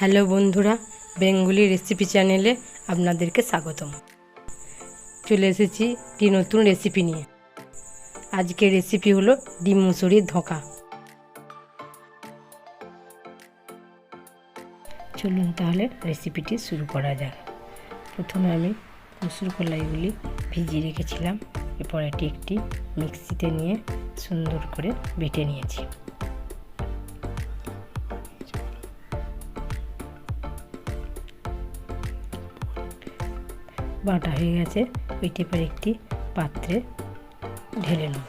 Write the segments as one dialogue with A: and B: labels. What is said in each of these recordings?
A: Hello বন্ধুরা, Bengali recipe চ্যানেলে আপনাদেরকে স্বাগতম। চলে এসেছি একটি নতুন রেসিপি নিয়ে। আজকের রেসিপি হলো ডিম মুসুরির ধোঁকা। চলুন তাহলে রেসিপিটি শুরু করা যাক। প্রথমে আমি মুসুর কলাইগুলি ভিজিয়ে রেখেছিলাম। এরপর এটি একটি মিক্সিতে নিয়ে সুন্দর করে বেটে নিয়েছি। বাটা হয়ে গেছে। ওইটি পর একটি পাত্রে ঢেলে নেব।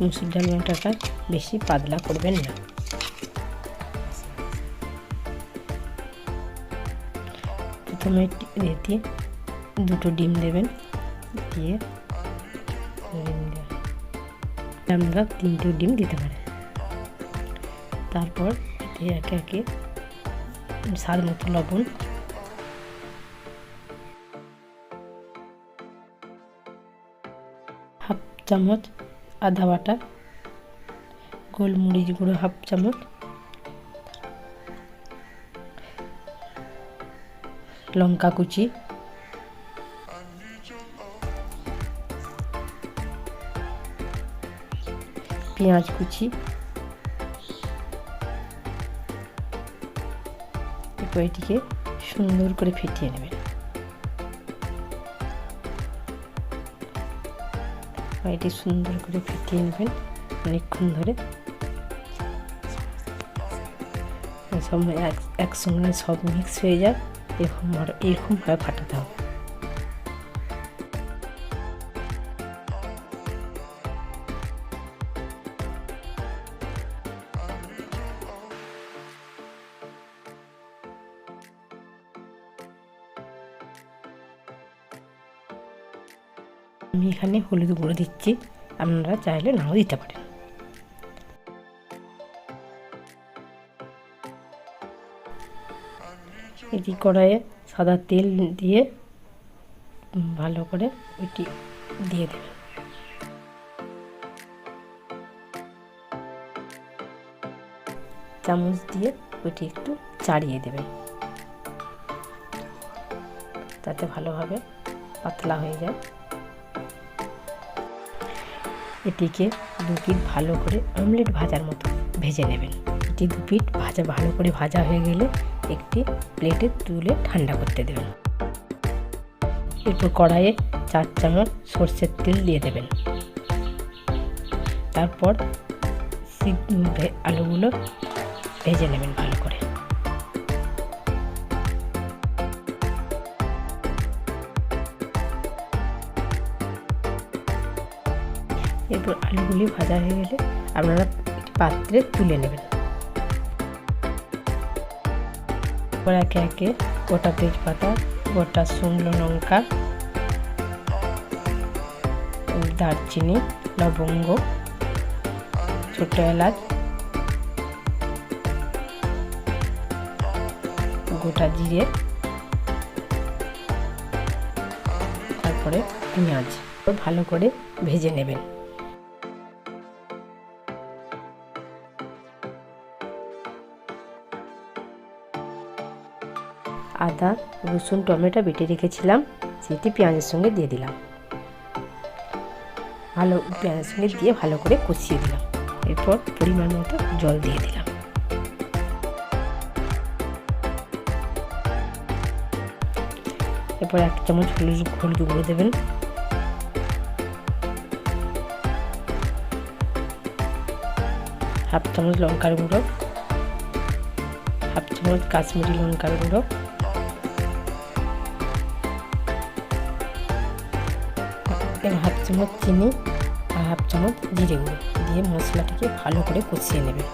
A: মুসুর ডাল বাটাটা বেশি পাতলা করবেন না। প্রথমে এতে দুটো ডিম দেবেন। দিয়ে আপনারা তিনটে ডিম দিতে পারেন তারপর এতে একে একে স্বাদ মতো লবণ। হাফ চামচ আদা বাটা, গোলমরিচ গুঁড়ো হাফ চামচ, লঙ্কা কুচি। পেঁয়াজ কুচি। এরপর এটিকে সুন্দর করে ফেটিয়ে নেবেন। এটি সুন্দর করে ফেটিয়ে নেবেন অনেকক্ষণ ধরে। সব একসঙ্গে সব মিক্স হয়ে যায় এরকম এরকমভাবে ফাটাতে হবে। আমি এখানে হলুদ গুঁড়ো দিচ্ছি। আপনারা চাইলে নাও দিতে পারেন। এটি কড়াইয়ে সাদা তেল দিয়ে ভালো করে ওইটি দিয়ে দেবেন। চামচ দিয়ে ওইটি একটু চাড়িয়ে দেবেন। তাতে ভালোভাবে পাতলা হয়ে যায়। এটিকে দু পিঠ ভালো করে অমলেট ভাজার মতো ভেজে নেবেন। এটি দু পিঠ ভাজা, ভালো করে ভাজা হয়ে গেলে একটি প্লেটে তুলে ঠান্ডা করতে দেবেন। এরপর কড়াইয়ে চার চামচ সর্ষের তেল দিয়ে দেবেন। তারপর আলুগুলো ভেজে নেবেন ভালো করে। এরপর আলুগুলি ভাজা হয়ে গেলে আপনারা পাত্রে তুলে নেবেন। এরপর একে একে গোটা তেজপাতা, গোটা শুকনো লঙ্কা, দারচিনি, লবঙ্গ, ছোটো এলাচ, গোটা জিরে, তারপরে পেঁয়াজ। ভালো করে ভেজে নেবেন। আদা, রসুন, টমেটো বেটে রেখেছিলাম। সেটি পেঁয়াজের সঙ্গে দিয়ে দিলাম। ভালো পেঁয়াজের সঙ্গে দিয়ে ভালো করে কষিয়ে দিলাম। এরপর পরিমাণ মতো জল দিয়ে দিলাম। এরপর এক চামচ হলুদ হলুদ গুঁড়ো দেবেন। হাফ চামচ লঙ্কার গুঁড়ো। হাফ চামচ কাশ্মীরি লঙ্কার গুঁড়ো। হাফ চামচ চিনি আর হাফ চামচ জিরে গুঁড়ো দিয়ে মশলাটিকে ভালো করে কষিয়ে নেবে।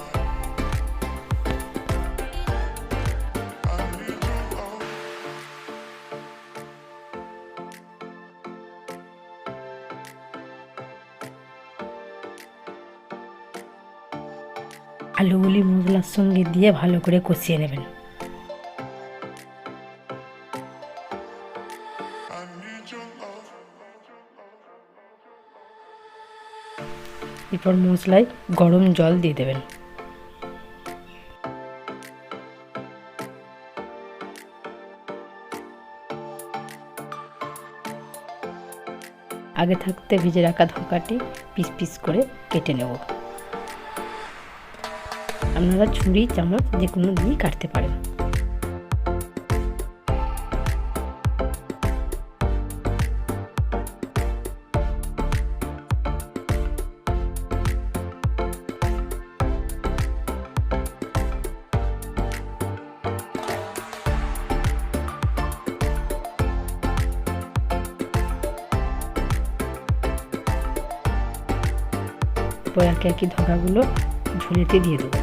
A: আলুগুলি মশলার সঙ্গে দিয়ে ভালো করে কষিয়ে নেবেন। এরপর মশলায় গরম জল দিয়ে দেবেন। আগে থাকতে ভিজে রাখা ধোকাটি পিস পিস করে কেটে নেব। আপনারা ছুরি, চামচ যে কোনো দিয়েই কাটতে পারেন। এরপর একে একে ধরাগুলো ঝুলিতে দিয়ে দেবো।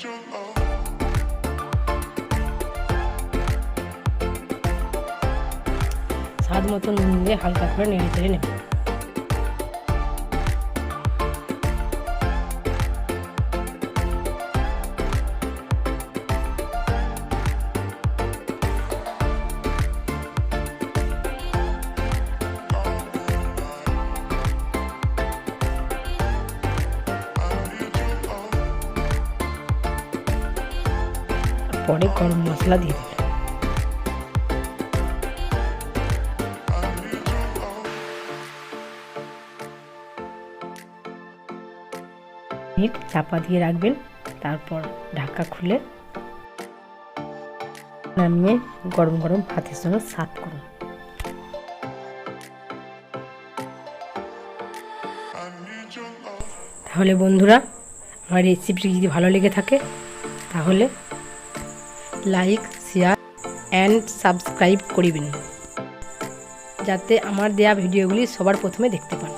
A: স্বাদ মতো নুন দিয়ে হালকা করে নেড়ে চেড়ে নেব। পরে গরম মশলা দিয়ে দেবেন চাপা দিয়ে রাখবেন, তারপর ঢাকা খুলে নামিয়ে গরম গরম ভাতের সঙ্গে সার্ভ করুন. তাহলে বন্ধুরা, আমার রেসিপিটি যদি ভালো লেগে থাকে, তাহলে লাইক শেয়ার অ্যান্ড সাবস্ক্রাইব করিবেন। যাতে আমার দেয়া ভিডিওগুলি সবার প্রথমে দেখতে পান।